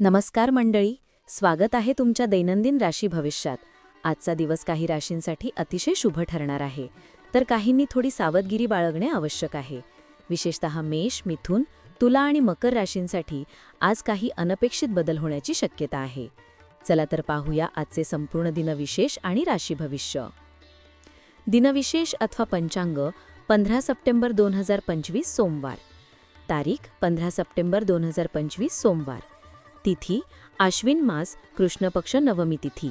नमस्कार मंडळी स्वागत आहे तुमच्या दैनंदिन राशी भविष्यात. आजचा दिवस काही राशींसाठी अतिशय शुभ ठरणार आहे तर काहींनी थोडी सावधगिरी बाळगणे आवश्यक आहे. विशेषतः मेष मिथुन तुला आणि मकर राशींसाठी आज काही अनपेक्षित बदल होण्याची शक्यता आहे. चला तर पाहूया आजचे संपूर्ण दिनविशेष आणि राशी भविष्य. दिनविशेष अथवा पंचांग पंधरा सप्टेंबर दोन हजार पंचवीस सोमवार. तारीख पंधरा सप्टेंबर दोन हजार पंचवीस सोमवार. तिथी आश्विन मास कृष्णपक्ष नवमी तिथी.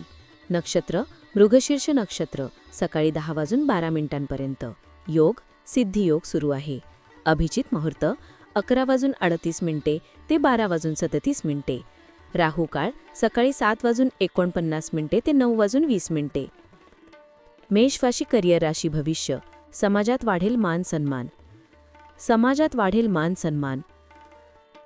नक्षत्र मृगशीर्ष नक्षत्र सकाळी दहा वाजून बारा मिनिटांपर्यंत. योग सिद्धियोग सुरू आहे. अभिजित मुहूर्त अकरा वाजून अडतीस मिनिटे ते बारा वाजून सदतीस मिनिटे. राहू काळ सकाळी सात वाजून एकोणपन्नास मिनिटे ते नऊ वाजून वीस मिनिटे. मेषवाशी करिअर राशी भविष्य समाजात वाढेल मान सन्मान. समाजात वाढेल मान सन्मान.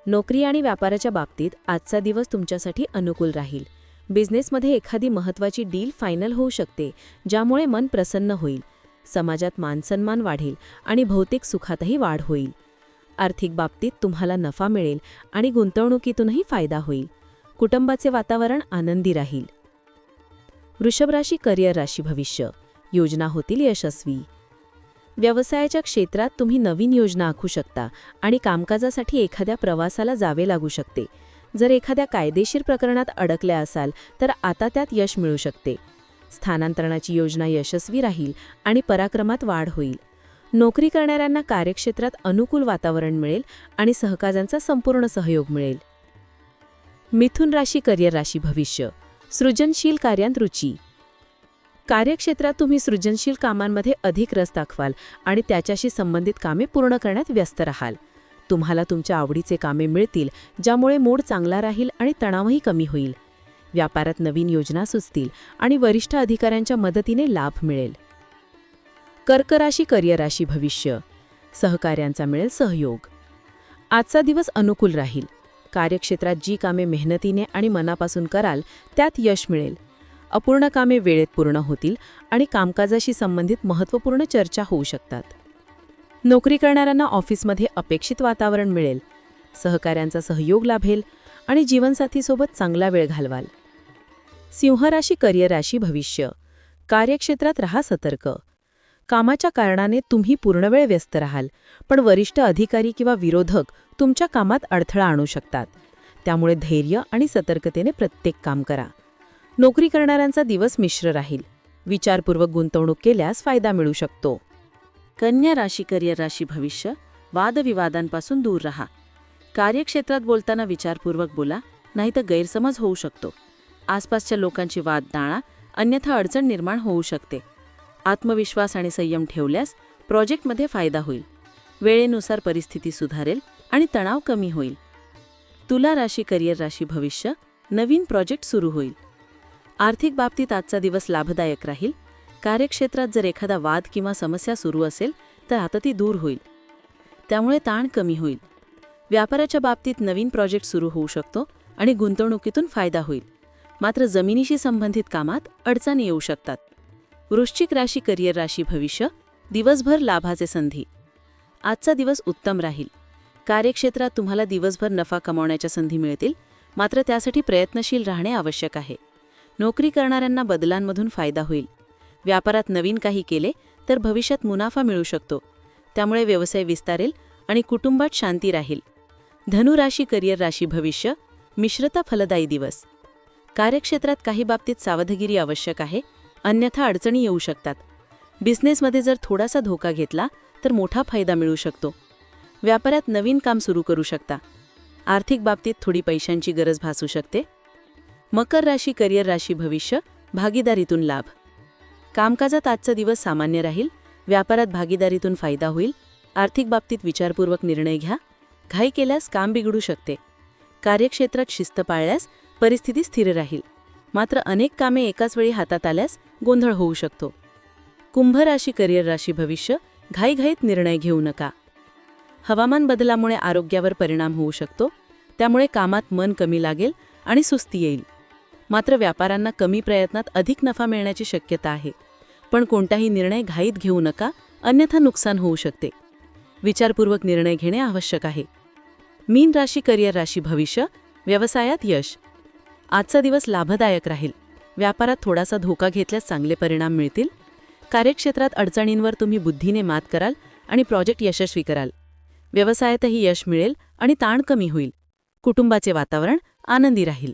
नोकरी आणि व्यापाराच्या बाबतीत आजचा दिवस तुमच्यासाठी अनुकूल राहील. बिझनेसमध्ये एखादी महत्त्वाची डील फायनल होऊ शकते ज्यामुळे मन प्रसन्न होईल समाजात मानसन्मान वाढेल आणि भौतिक सुखातही वाढ होईल. आर्थिक बाबतीत तुम्हाला नफा मिळेल आणि गुंतवणुकीतूनही फायदा होईल. कुटुंबाचे वातावरण आनंदी राहील. वृषभ राशी करिअर राशी भविष्य. योजना होतील यशस्वी. व्यवसायाच्या क्षेत्रात तुम्ही नवीन योजना आखू शकता आणि कामकाजासाठी एखाद्या प्रवासाला जावे लागू शकते. जर एखाद्या कायदेशीर प्रकरणात अडकल्या असाल तर आता त्यात यश मिळू शकते. स्थानांतरणाची योजना यशस्वी राहील आणि पराक्रमात वाढ होईल. नोकरी करणाऱ्यांना कार्यक्षेत्रात अनुकूल वातावरण मिळेल आणि सहकाऱ्यांचा संपूर्ण सहयोग मिळेल. मिथुन राशी करिअर राशी भविष्य. सृजनशील कार्यांत रुची. कार्यक्षेत्रात तुम्ही सृजनशील कामांमध्ये अधिक रस दाखवाल आणि त्याच्याशी संबंधित कामे पूर्ण करण्यात व्यस्त राहाल. तुम्हाला तुमच्या आवडीचे कामे मिळतील ज्यामुळे मूड चांगला राहील आणि तणावही कमी होईल. व्यापारात नवीन योजना सुचतील आणि वरिष्ठ अधिकाऱ्यांच्या मदतीने लाभ मिळेल. कर्क राशी भविष्य. सहकाऱ्यांचा मिळेल सहयोग. आजचा दिवस अनुकूल राहील. कार्यक्षेत्रात जी कामे मेहनतीने आणि मनापासून कराल त्यात यश मिळेल. अपूर्ण कामे वेळेत पूर्ण होतील आणि कामकाजाशी संबंधित महत्त्वपूर्ण चर्चा होऊ शकतात. नोकरी करणाऱ्यांना ऑफिसमध्ये अपेक्षित वातावरण मिळेल सहकाऱ्यांचा सहयोग लाभेल आणि जीवनसाथीसोबत चांगला वेळ घालवाल. सिंहराशी करिअर राशी भविष्य कार्यक्षेत्रात रहा सतर्क. कामाच्या कारणाने तुम्ही पूर्णवेळ व्यस्त राहाल पण वरिष्ठ अधिकारी किंवा विरोधक तुमच्या कामात अडथळा आणू शकतात. त्यामुळे धैर्य आणि सतर्कतेने प्रत्येक काम करा. नोकरी करणाऱ्यांचा दिवस मिश्र राहील. विचारपूर्वक गुंतवणूक केल्यास फायदा मिळू शकतो. कन्या राशी करिअर राशी भविष्य वादविवादांपासून दूर राहा. कार्यक्षेत्रात बोलताना विचारपूर्वक बोला नाहीतर गैरसमज होऊ शकतो. आसपासच्या लोकांची वाद टाळा अन्यथा अडचण निर्माण होऊ शकते. आत्मविश्वास आणि संयम ठेवल्यास प्रोजेक्टमध्ये फायदा होईल. वेळेनुसार परिस्थिती सुधारेल आणि तणाव कमी होईल. तुला राशी करिअर राशी भविष्य नवीन प्रोजेक्ट सुरू होईल. आर्थिक बाबतीत आजचा दिवस लाभदायक राहील. कार्यक्षेत्रात जर एखादा वाद किंवा समस्या सुरू असेल तर आता ती दूर होईल. त्यामुळे ताण कमी होईल. व्यापाराच्या बाबतीत नवीन प्रोजेक्ट सुरू होऊ शकतो आणि गुंतवणुकीतून फायदा होईल. मात्र जमिनीशी संबंधित कामात अडचणी येऊ शकतात. वृश्चिक राशी करिअर राशी भविष्य दिवसभर लाभाचे संधी. आजचा दिवस उत्तम राहील. कार्यक्षेत्रात तुम्हाला दिवसभर नफा कमावण्याच्या संधी मिळतील मात्र त्यासाठी प्रयत्नशील राहणे आवश्यक आहे. नोकरी करणाऱ्यांना बदलांमधून फायदा होईल. व्यापारात नवीन काही केले तर भविष्यात मुनाफा मिळू शकतो. त्यामुळे व्यवसाय विस्तारेल आणि कुटुंबात शांती राहील. धनुराशी करिअर राशी भविष्य मिश्रता फलदायी दिवस. कार्यक्षेत्रात काही बाबतीत सावधगिरी आवश्यक आहे अन्यथा अडचणी येऊ शकतात. बिझनेसमध्ये जर थोडासा धोका घेतला तर मोठा फायदा मिळू शकतो. व्यापारात नवीन काम सुरू करू शकता. आर्थिक बाबतीत थोडी पैशांची गरज भासू शकते. मकर राशी करिअर राशी भविष्य भागीदारीतून लाभ. कामकाजात आजचा दिवस सामान्य राहील. व्यापारात भागीदारीतून फायदा होईल. आर्थिक बाबतीत विचारपूर्वक निर्णय घ्या. घाई केल्यास काम बिघडू शकते. कार्यक्षेत्रात शिस्त पाळल्यास परिस्थिती स्थिर राहील. मात्र अनेक कामे एकाच वेळी हातात आल्यास गोंधळ होऊ शकतो. कुंभ राशी करिअर राशी भविष्य घाईघाईत निर्णय घेऊ नका. हवामान बदलामुळे आरोग्यावर परिणाम होऊ शकतो. त्यामुळे कामात मन कमी लागेल आणि सुस्ती येईल. मात्र व्यापाऱ्यांना कमी प्रयत्नात अधिक नफा मिळण्याची शक्यता आहे. पण कोणताही निर्णय घाईत घेऊ नका अन्यथा नुकसान होऊ शकते. विचारपूर्वक निर्णय घेणे आवश्यक आहे. मीन राशी करिअर राशी भविष्य व्यवसायात यश. आजचा दिवस लाभदायक राहील. व्यापारात थोडासा धोका घेतल्यास चांगले परिणाम मिळतील. कार्यक्षेत्रात अडचणींवर तुम्ही बुद्धीने मात कराल आणि प्रोजेक्ट यशस्वी कराल. व्यवसायातही यश मिळेल आणि ताण कमी होईल. कुटुंबाचे वातावरण आनंदी राहील.